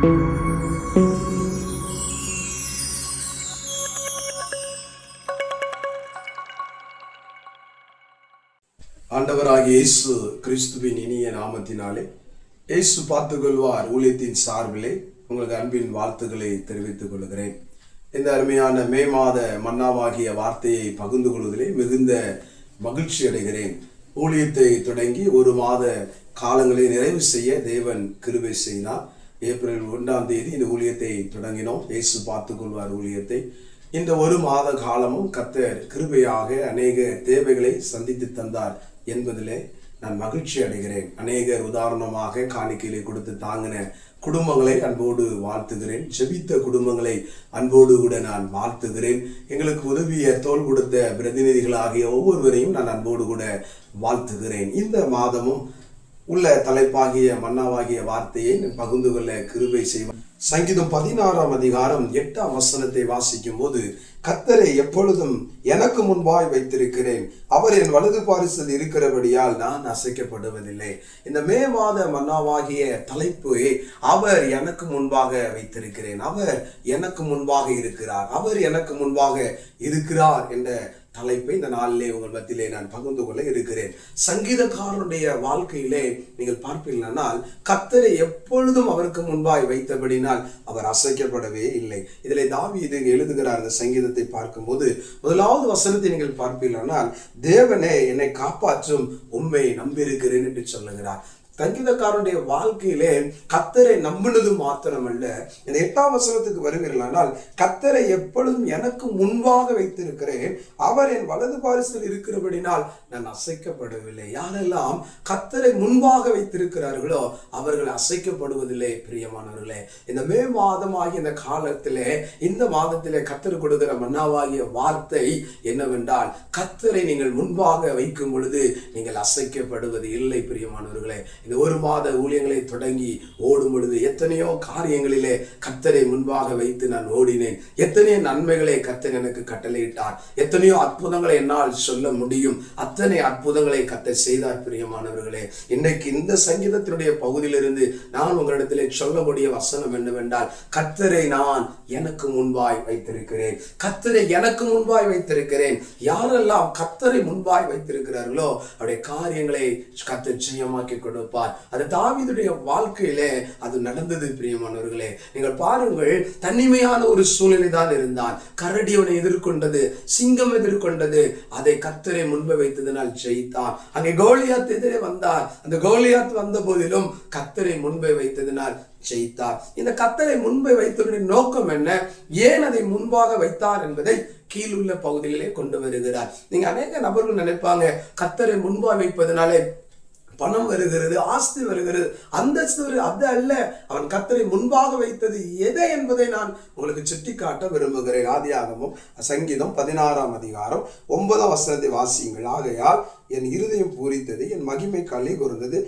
ஆண்டவராகிய இயேசு கிறிஸ்துவின் இனிய நாமத்தினாலே இயேசு பார்த்துக்கொள்வார் ஊழியத்தின் சார்பிலே உங்களுக்கு அன்பின் வாழ்த்துக்களை தெரிவித்துக் கொள்கிறேன். இந்த அருமையான மே மாத மன்னாவாகிய வார்த்தையை பகிர்ந்து கொள்வதிலே மிகுந்த மகிழ்ச்சி அடைகிறேன். ஊழியத்தை தொடங்கி ஒரு மாத காலங்களை நிறைவு செய்ய தேவன் கிருபை செய்தார். ஏப்ரல் ஒன்றாம் தேதி இந்த ஊழியத்தை தொடங்கினோம். இயேசு பார்த்துக்கொள்வார் ஊழியத்தை. இந்த ஒரு மாத காலமும் கத்தர் கிருபையாக அநேக தேவைகளை சந்தித்து தந்தார் என்பதிலே நான் மகிழ்ச்சி அடைகிறேன். அநேகர் உதாரணமாக காணிக்கையிலே கொடுத்து தாங்கின குடும்பங்களை அன்போடு வாழ்த்துகிறேன். ஜெபித்த குடும்பங்களை அன்போடு கூட நான் வாழ்த்துகிறேன். எங்களுக்கு உதவிய தோல் கொடுத்த பிரதிநிதிகளாகிய ஒவ்வொருவரையும் நான் அன்போடு கூட வாழ்த்துகிறேன். இந்த மாதமும் உள்ள தலைப்பாகிய மன்னாவாகிய வார்த்தையை பகுந்து பகிர்ந்து கொள்ள கிருபை செய்வேன் சங்கீதம் பதினாறாம் அதிகாரம் எட்டாம் வசனத்தை வாசிக்கும் போது கத்தரை எப்பொழுதும் எனக்கு முன்பாய் வைத்திருக்கிறேன். அவர் என் வலது பாரிசல் இருக்கிறபடியால் நான் அசைக்கப்படுவதில்லை. இந்த மே மாத மன்னாவாகிய தலைப்பு அவர் எனக்கு முன்பாக வைத்திருக்கிறேன். அவர் எனக்கு முன்பாக இருக்கிறார். அவர் எனக்கு முன்பாக இருக்கிறார் என்ற தலைப்பை இந்த நாளிலே உங்கள் மத்தியிலே நான் பகிர்ந்து கொள்ள இருக்கிறேன். சங்கீதக்காரனுடைய வாழ்க்கையிலே நீங்கள் பார்ப்பீர்களானால் கத்தரை எப்பொழுதும் அவருக்கு முன்பாய் வைத்தபடினால் அவர் அசைக்கப்படவே இல்லை. இதில் தாவி இது எழுதுகிறார் அந்த சங்கீதத்தை பார்க்கும்போது முதலாவது வசனத்தை நீங்கள் பார்ப்பீர்களானால் தேவனே என்னை காப்பாற்றும் உண்மை நம்பியிருக்கிறேன் என்று சொல்லுகிறார். சங்கீதக்காரனுடைய வாழ்க்கையிலே கத்தரை நம்பினது மாத்திரமல்ல. இந்த எட்டாம் வசனத்துக்கு வருவீர்களானால் கத்தரை எப்பொழுதும் எனக்கு முன்பாக வைத்திருக்கிறேன். அவர் என் வலது பாரிசில் இருக்கிறபடினால் நான் அசைக்கப்படவில்லை. யாரெல்லாம் கத்தரை முன்பாக வைத்திருக்கிறார்களோ அவர்கள் அசைக்கப்படுவதில்லை பிரியமானவர்களே. இந்த மே மாதமாகிய இந்த காலத்திலே இந்த மாதத்திலே கத்தர் கொடுக்கிற மன்னாவாகிய வார்த்தை என்னவென்றால் கத்தரை நீங்கள் முன்பாக வைக்கும் பொழுது நீங்கள் அசைக்கப்படுவது இல்லை பிரியமானவர்களே. இந்த ஒரு மாத ஊழியங்களை தொடங்கி ஓடும் பொழுது எத்தனையோ காரியங்களிலே கத்தரை முன்பாக வைத்து நான் ஓடினேன். எத்தனையோ நன்மைகளை கத்தர் எனக்கு கட்டளையிட்டார். எத்தனையோ அற்புதங்களை என்னால் சொல்ல முடியும். அத்தனை அற்புதங்களை கத்தர் செய்தார் பிரியமானவர்களே. இன்றைக்கு இந்த சங்கீதத்தினுடைய பகுதியிலிருந்து நான் உங்களிடத்திலே சொல்லக்கூடிய வசனம் என்னவென்றால் கத்தரை நான் எனக்கு முன்பாய் வைத்திருக்கிறேன். கத்தரை எனக்கு முன்பாய் வைத்திருக்கிறேன். யாரெல்லாம் கத்தரை முன்பாய் வைத்திருக்கிறார்களோ அவருடைய காரியங்களை கத்தர் ஜெயமாக்கி கொடுப்பார். அது தாவிதுடைய வாழ்க்கையிலே அது நடந்தது பிரியமானவர்களே. நீங்கள் பாருங்கள் தனிமையான ஒரு சூழ்நிலை தான் இருந்தான் கரடி அவனை எதிர்கொண்டது சிங்கம் எதிர்கொண்டது அதை கத்தரை முன்பு வைத்ததினால் ஜெயித்தான் அங்கே கோலியாத் எதிரே வந்தார். அந்த கோலியாத் வந்த போதிலும் கத்தரை முன்பை வைத்ததினால் ஜெயித்தார். இந்த கத்தரை முன்பை வைத்தவருடைய நோக்கம் என்ன? ஏன் அதை முன்பாக வைத்தார் என்பதை கீழுள்ள பகுதிகளே கொண்டு வருகிறார். நீங்க அநேக நபர்கள் நினைப்பாங்க கத்தரை முன்பாக வைப்பதனாலே பணம் வருகிறது ஆஸ்தி வருகிறது. அந்தஸ்து வருகிறது அது அல்ல. அவன் கத்தரை முன்பாக வைத்தது எதை என்பதை நான் உங்களுக்கு சுட்டிக்காட்ட விரும்புகிறேன். ஆதியாகமும் சங்கீதம் பதினாறாம் அதிகாரம் ஒன்பதாம் வசனத்தை வாசியுங்கள். ஆகையால் என் இருதயம் பூரித்தது என் மகிமை கலை கூர்ந்தது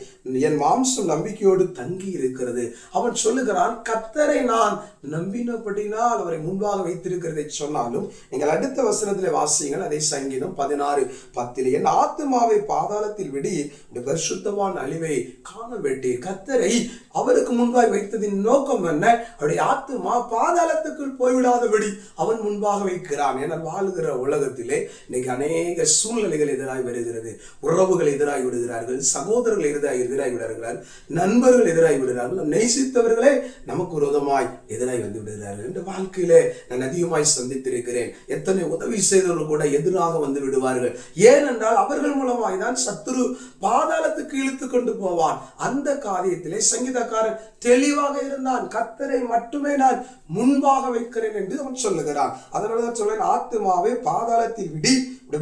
என் மாம்சம் நம்பிக்கையோடு தங்கி இருக்கிறது. அவன் சொல்லுகிறான் கத்தரை நான் நம்பினபடினால் அவரை முன்பாக வைத்திருக்கிறதை சொன்னாலும் நீங்கள் அடுத்த வசனத்தில் வாசியுங்கள் அதை சங்கீதம் பதினாறு பத்தில் என் ஆத்மாவை பாதாளத்தில் விடி இந்த பரிசுத்தமான அழிவை காண வேண்டீர் கத்தரை அவருக்கு முன்பாய் வைத்ததின் நோக்கம் என்ன? அவருடைய ஆத்மா பாதாளத்துக்குள் போய்விடாதபடி அவன் முன்பாக வைக்கிறான். என வாழுகிற உலகத்திலே இன்னைக்கு அநேக சூழ்நிலைகள் எதிராக வருகிறது. உறவுகள் எதிராகி விடுகிறார்கள் சகோதரர்கள் எதிராகி எதிராகி விடுகிறார்கள் நண்பர்கள் எதிராகி விடுகிறார்கள் நேசித்தவர்களே நமக்கு விரோதமாய் எதிராகி வந்து விடுகிறார்கள் இந்த வாழ்க்கையிலே நான் அதிகமாய் சந்தித்திருக்கிறேன். எத்தனை உதவி செய்தவர்கள் கூட எதிராக வந்து விடுவார்கள். ஏனென்றால் அவர்கள் மூலமாய் தான் சத்துரு பாதாளத்துக்கு இழுத்து கொண்டு போவான். அந்த காரியத்திலே சங்கீதக்காரன் தெளிவாக இருந்தான். கத்தரை மட்டுமே நான் முன்பாக வைக்கிறேன் என்று அவன் சொல்லுகிறான். அதனாலதான் சொல்றேன் ஆத்மாவை பாதாளத்தில் விடி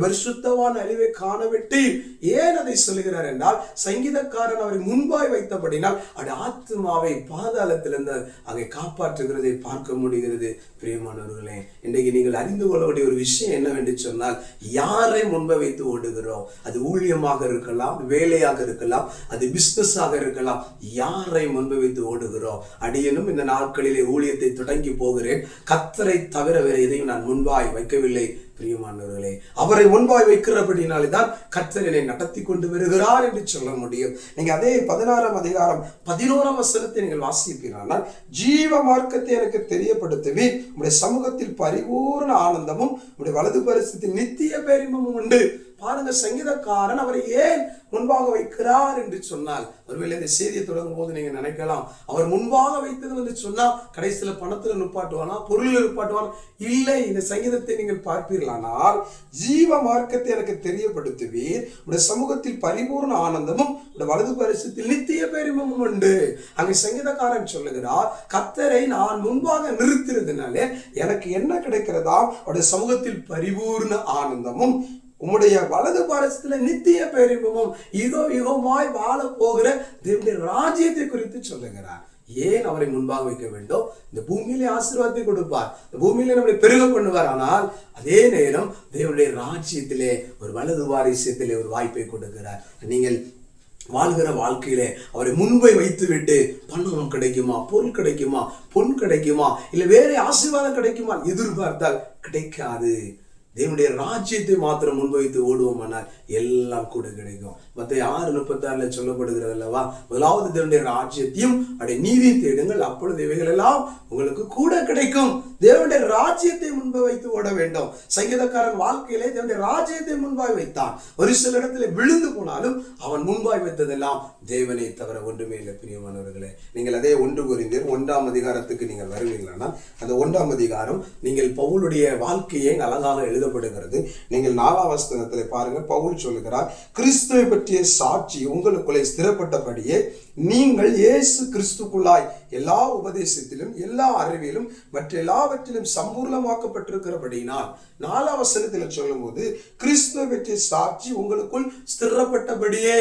பரிசுத்தமான அழிவை காணவிட்டு ஏன் அதை சொல்லுகிறார் என்றால் சங்கீதக்காரன் அவரை முன்பாய் வைத்தபடினால் அது ஆத்மாவை பாதாளத்திலிருந்து அங்கே காப்பாற்றுகிறதை பார்க்க முடிகிறது. பிரியமானவர்களே இன்றைக்கு நீங்கள் அறிந்து கொள்ள வேண்டிய ஒரு விஷயம் என்னவென்று சொன்னால் யாரை முன்பை வைத்து ஓடுகிறோம்? அது ஊழியமாக இருக்கலாம் வேலையாக இருக்கலாம் அது பிஸ்னஸாக இருக்கலாம். யாரை முன்பை வைத்து ஓடுகிறோம்? அடியனும் இந்த நாட்களிலே ஊழியத்தை தொடங்கி போகிறேன். கத்தரை தவிர வேறு எதையும் நான் முன்பாய் வைக்கவில்லை. பிரியமானவர்களே அவரை முன்பாய் வைக்கிறபடினாலே தான் கத்தரினை நடத்தி கொண்டு வருகிறார் என்று சொல்ல முடியும். நீங்க அதே பதினாறாம் அதிகாரம் பதினோராம் வசனத்தை நீங்கள் வாசிப்பீர்கள் ஜீவ மார்க்கத்தை எனக்கு தெரியப்படுத்துவி உங்களுடைய சமூகத்தில் பரிபூர்ண ஆனந்தமும் உங்களுடைய வலது பரிசத்தில் நித்திய பேரிமும் உண்டு. பாருங்க சங்கீதக்காரன் அவரை ஏன் முன்பாக வைக்கிறார் என்று சொன்னால் ஒருவேளை இந்த செய்தியை தொடங்கும் போது நீங்க நினைக்கலாம் அவர் முன்பாக வைத்தது வந்து சொன்னால் கடைசியில பணத்தில் நிப்பாட்டுவானா பொருளில் நிப்பாட்டுவானா? இல்லை இந்த சங்கீதத்தை நீங்கள் பார்ப்பீர்களானால் ஜீவ மார்க்கத்தை எனக்கு தெரியப்படுத்துவீர். உடைய சமூகத்தில் பரிபூர்ண ஆனந்தமும் உடைய வலது பரிசத்தில் நித்திய பெருமமும் உண்டு. அங்கே சங்கீதக்காரன் சொல்லுகிறார் கத்தரை நான் முன்பாக நிறுத்தினதுனாலே எனக்கு என்ன கிடைக்கிறதா அவருடைய சமூகத்தில் பரிபூர்ண ஆனந்தமும் உம்முடைய வலது பாரசத்துல நித்திய பேரின்பமும் யுக யுகமாய் வாழ போகிற தேவனுடைய ராஜ்யத்தை குறித்து சொல்லுகிறார். ஏன் அவரை முன்பாக வைக்க வேண்டும்? இந்த பூமியிலே ஆசீர்வாதத்தை கொடுப்பார். இந்த பூமியிலே நம்மளை பெருக பண்ணுவார். ஆனால் அதே நேரம் தேவனுடைய ராஜ்யத்திலே ஒரு வலது வாரிசியத்திலே ஒரு வாய்ப்பை கொடுக்கிறார். நீங்கள் வாழ்கிற வாழ்க்கையிலே அவரை முன்பை வைத்துவிட்டு பணம் கிடைக்குமா பொருள் கிடைக்குமா பொன் கிடைக்குமா இல்லை வேற ஆசீர்வாதம் கிடைக்குமா எதிர்பார்த்தால் கிடைக்காது. தேவனுடைய ராஜ்யத்தை மாத்திரம் முன்வைத்து ஓடுவோமானால் எல்லாம் கூட கிடைக்கும். மற்ற ஆறு முப்பத்தாறுல சொல்லப்படுகிறது அல்லவா? முதலாவது தேவனுடைய ராஜ்யத்தையும் அப்படி நீதி தேடுங்கள். அப்பொழுது இவைகள் எல்லாம் உங்களுக்கு கூட கிடைக்கும். தேவனுடைய ராஜ்யத்தை முன்பு வைத்து ஓட வேண்டும். சங்கீதக்காரன் வாழ்க்கையிலே தேவனுடைய ராஜ்யத்தை முன்பாய் வைத்தான். ஒரு சில இடத்துல விழுந்து போனாலும் அவன் முன்பாய் வைத்ததெல்லாம் தேவனை தவிர ஒன்றுமே இல்லை பிரியமானவர்களே. நீங்கள் அதே ஒன்று குறிந்தீர் ஒன்றாம் அதிகாரத்துக்கு நீங்கள் வருவீங்களா அந்த ஒன்றாம் அதிகாரம் நீங்கள் பவுலுடைய வாழ்க்கையை அழகாக எழுதப்படுகிறது. நீங்கள் நாலாவஸ்தனத்தில் பாருங்கள் பாருங்க பவுல் சொல்லுகிறார் கிறிஸ்துவை பற்றிய சாட்சி உங்களுக்குள்ளே ஸ்திரப்பட்டபடியே நீங்கள் இயேசு கிறிஸ்துக்குள்ளாய் எல்லா உபதேசத்திலும் எல்லா அறிவிலும் மற்ற எல்லாவற்றிலும் சம்பூர்ணமாக்கப்பட்டிருக்கிறபடினால் நாலாம் வசனத்தில் சொல்லும்போது கிறிஸ்துவை சாட்சி உங்களுக்குள் ஸ்திரப்பட்டபடியே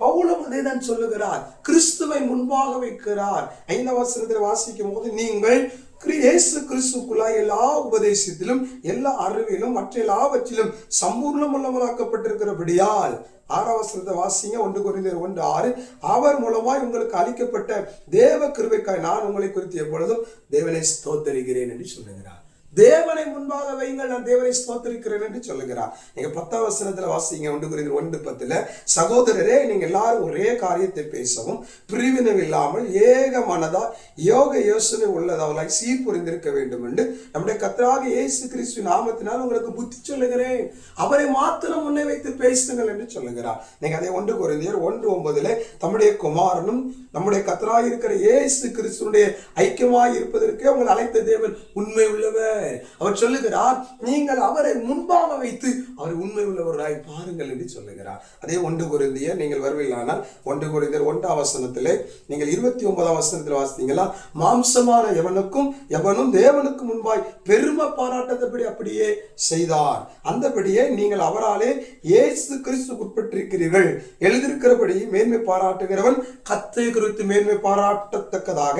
பவுலம் அதே தான் சொல்லுகிறார். கிறிஸ்துவை முன்பாக வைக்கிறார். ஐந்தாம் வசனத்தில் வாசிக்கும் போது நீங்கள் இயேசு கிறிஸ்துக்குள்ளாய் எல்லா உபதேசத்திலும் எல்லா அறிவிலும் மற்ற எல்லாவற்றிலும் சம்பூர்ணம் உள்ளவராக்கப்பட்டிருக்கிறபடியால் ஆறாம் வாசிங்க. ஒன்று குறைந்தர் ஒன்று ஆறு. அவர் மூலமாய் உங்களுக்கு அளிக்கப்பட்ட தேவ கிருபைக்காய் நான் உங்களை குறித்து எப்பொழுதும் தேவனை ஸ்தோத்தரிகிறேன் என்று சொல்லுகிறார். தேவனை முன்பாக வைங்கள் நான் தேவனை ஸ்தோத்திருக்கிறேன் என்று சொல்லுகிறார். நீங்க பத்தாம் வசனத்துல வாசிங்க ஒன்று குறிந்து ஒன்று பத்துல சகோதரரே நீங்க எல்லாரும் ஒரே காரியத்தை பேசவும் பிரிவினம் இல்லாமல் ஏக மனதா யோக யோசனை உள்ளதாவலாய் சீ புரிந்திருக்க வேண்டும் என்று நம்முடைய கத்தராக இயேசு கிறிஸ்து நாமத்தினால் உங்களுக்கு புத்தி சொல்லுகிறேன். அவரை மாத்திரம் முன்னே வைத்து பேசுங்கள் என்று சொல்லுகிறார். நீங்க அதை ஒன்று குறைந்தர் ஒன்று ஒன்பதுல தம்முடைய குமாரனும் நம்முடைய கத்தராக இருக்கிற இயேசு கிறிஸ்துனுடைய ஐக்கியமாய் இருப்பதற்கே உங்களை அழைத்த தேவன் உண்மை உள்ளவர். அவர் சொல்லுகிறார் நீங்கள் அவரை முன்பாக வைத்து அவர் உண்மை உள்ளவராய் பாருங்கள் என்று சொல்லுகிறார். அதே ஒன்று குருந்திய நீங்கள் வருவீர்களானால் ஒன்று குருந்தியர் ஒன்றாம் வசனத்திலே நீங்கள் இருபத்தி ஒன்பதாம் வசனத்தில் வாசித்தீங்களா? மாம்சமான எவனுக்கும் எவனும் தேவனுக்கு முன்பாய் பெருமை பாராட்டத்தபடி அப்படியே செய்தார். அந்தபடியே நீங்கள் அவராலே இயேசு கிறிஸ்து உட்பட்டிருக்கிறீர்கள். எழுதியிருக்கிறபடி மேன்மை பாராட்டுகிறவன் கத்தை குறித்து மேன்மை பாராட்டத்தக்கதாக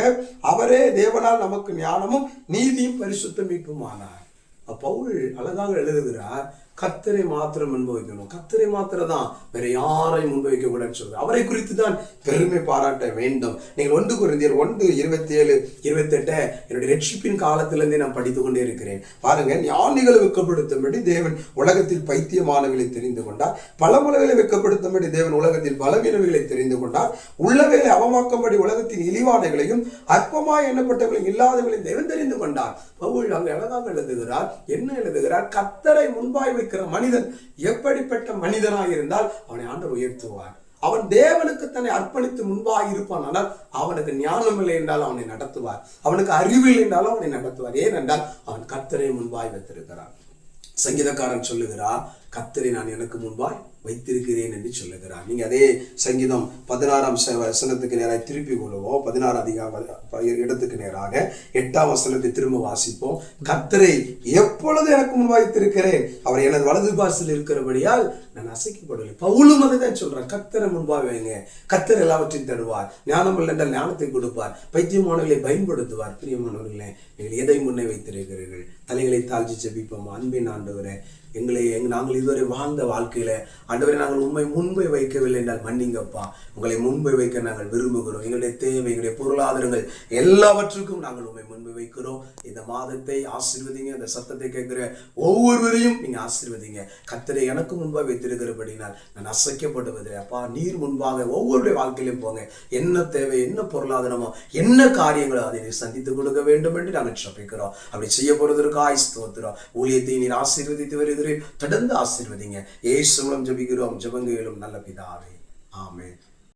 அவரே தேவனால் நமக்கு ஞானமும் நீதியும் பரிசுத்தம் மீட்பு ஆனார் பவுல் அழகாக எழுதுகிறார் கத்தரை மாத்திரம் முன்வைக்கணும் கத்தரை மாத்திர தான் வேற யாரையும் முன்வைக்க கூடாதுன்னு சொல்றாரு அவரை குறித்து தான் பெருமை பாராட்ட வேண்டும். நீங்கள் ஒன்று குறைந்தீர் ஒன்று இருபத்தி ஏழு இருபத்தி என்னுடைய ரட்சிப்பின் காலத்திலிருந்தே நான் படித்து கொண்டே இருக்கிறேன். பாருங்க ஞானிகளை வெக்கப்படுத்தும்படி தேவன் உலகத்தில் பைத்தியமானவர்களை தெரிந்து கொண்டார். பலமுலகளை வெக்கப்படுத்தும்படி தேவன் உலகத்தில் பலவீனவர்களை தெரிந்து கொண்டார். உள்ளவைகளை அவமாக்கும்படி உலகத்தின் இழிவானைகளையும் அற்பமாய் எண்ணப்பட்டவர்களையும் இல்லாதவர்களையும் தேவன் தெரிந்து கொண்டார். பவுல் அங்கு அழகாக எழுதுகிறார் என்ன எழுதுகிறார்? கத்தரை முன்பாய் இருக்கிற மனிதன் எப்படிப்பட்ட மனிதனாக இருந்தால் அவனை ஆண்டவர் உயர்த்துவார். அவன் தேவனுக்கு தன்னை அர்ப்பணித்து முன்பாக இருப்பான். ஆனால் அவனுக்கு ஞானம் இல்லை என்றால் அவனை நடத்துவார். அவனுக்கு அறிவு இல்லை என்றாலும் அவனை நடத்துவார். ஏனென்றால் அவன் கத்தரை முன்பாய் வைத்திருக்கிறான். சங்கீதக்காரன் சொல்லுகிறார் கத்தரை நான் எனக்கு முன்பாய் வைத்திருக்கிறேன் என்று சொல்லுகிறார். நீங்க அதே சங்கீதம் பதினாறாம் வசனத்துக்கு நேராக திருப்பி கொள்வோம் பதினாறு அதிகார இடத்துக்கு நேராக எட்டாம் வசனத்தை திரும்ப வாசிப்போம். கத்தரை எப்பொழுது எனக்கு முன்பாய் வைத்திருக்கிறேன்? அவர் எனது வலது பாசில் இருக்கிறபடியால் நான் அசைக்கப்படவில்லை. பவுலும் அதுதான் சொல்றான் கத்தரை முன்பாக வைங்க கத்தர் எல்லாவற்றையும் தருவார். ஞானம் இல்லைன்றால் ஞானத்தை கொடுப்பார். பைத்தியமானவர்களை பயன்படுத்துவார். பிரியமானவர்களே நீங்கள் எதை முன்னே வைத்திருக்கிறீர்கள்? தலைகளை தாழ்ச்சி செபிப்போம் அன்பின் ஆண்டவரே எங்களை எங் நாங்கள் இதுவரை வாழ்ந்த வாழ்க்கையில ஆண்டவரை நாங்கள் உண்மை முன்பை வைக்கவில்லை என்றால் மன்னிங்கப்பா. உங்களை முன்பை வைக்க நாங்கள் விரும்புகிறோம். எங்களுடைய தேவை எங்களுடைய பொருளாதாரங்கள் எல்லாவற்றுக்கும் நாங்கள் உண்மை முன்பு வைக்கிறோம். இந்த மாதத்தை ஆசீர்வதிங்க. இந்த சத்தத்தை கேட்குற ஒவ்வொருவரையும் நீங்க ஆசீர்வதிங்க. கத்தரை எனக்கு முன்பாக வைத்திருக்கிறபடினால் நான் அசைக்கப்படுவதில்லை அப்பா நீர் முன்பாக ஒவ்வொருடைய வாழ்க்கையிலும் போங்க. என்ன தேவை என்ன பொருளாதாரமோ என்ன காரியங்களோ அதை நீர் சந்தித்து கொடுக்க வேண்டும் என்று நாங்கள் சபிக்கிறோம் அப்படி செய்ய போறதற்காய் ஸ்தோத்திரம். ஊழியத்தை நீர் ஆசீர்வதித்து எதிரே தொடர்ந்து ஆசீர்வதிங்க. ஏசு மூலம் ஜபிக்கிறோம். ஜபங்கையிலும் நல்ல பிதாவே. ஆமே